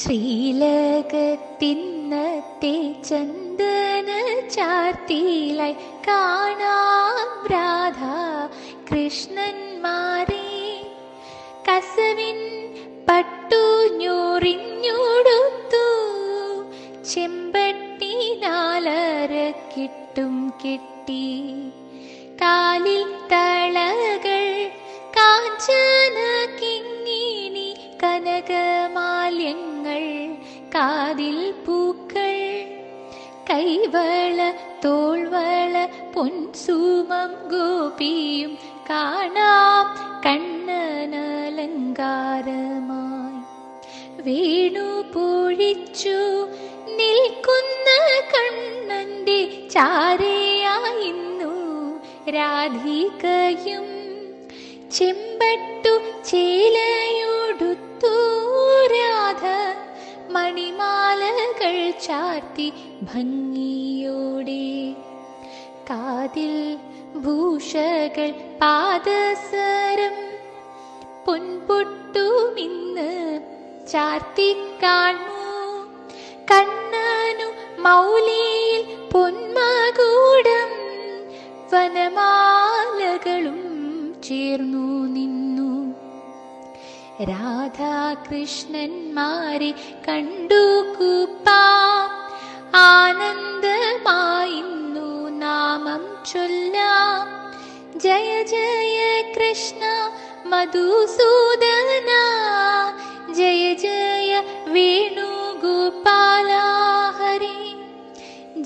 ശ്രീലകത്തിന്നത്തെ ചന്ദന ചാർത്തിയിലായി കാണാം രാധ കൃഷ്ണന്മാരെ. കസവിൻ പട്ടു ഞൂറിഞ്ഞുടുത്തു. ചെമ്പട്ടി നാലര കിട്ടും കിട്ടി. കാലിൽ തളകൾ കനകമാല്യങ്ങൾ കാതിൽ പൂക്കൾ കൈവള തോൾവള പൊൻസൂമം ഗോപിയും കാണാം കണ്ണനലങ്കാരമായി. വേണു പൊഴിച്ചു നിൽക്കുന്ന കണ്ണന്റെ ചാരയായിന്നു രാധികയും ചെമ്പട്ടു ചേലയൊടുത്തു ചാർത്തി ഭംഗിയോടെ. കാതിൽ ഭൂഷകൾ പാദസരം പൊൻപൊട്ടുമിന്ന് ചാർത്തി കാണൂ. കണ്ണാനു മൗലിയിൽ പൊന്മകൂടം വനമാലകളും ചേർന്നു നിന്നു രാധാകൃഷ്ണന്മാരെ കണ്ടു കുപ്പാം ആനന്ദമായിന്നു നാമം ചൊല്ലാം ജയ ജയ കൃഷ്ണ മധുസൂദന ജയ ജയ വേണുഗോപാല ഹരി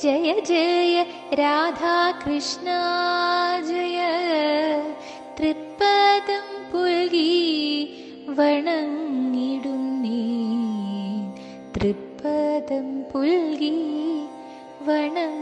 ജയ ജയ രാധാകൃഷ്ണ ജയ തൃപ്പദം പുൽകി വണങ്ങിടുന്നേ തൃപ്പദം പുൽകി വണങ്ങിടുന്നേ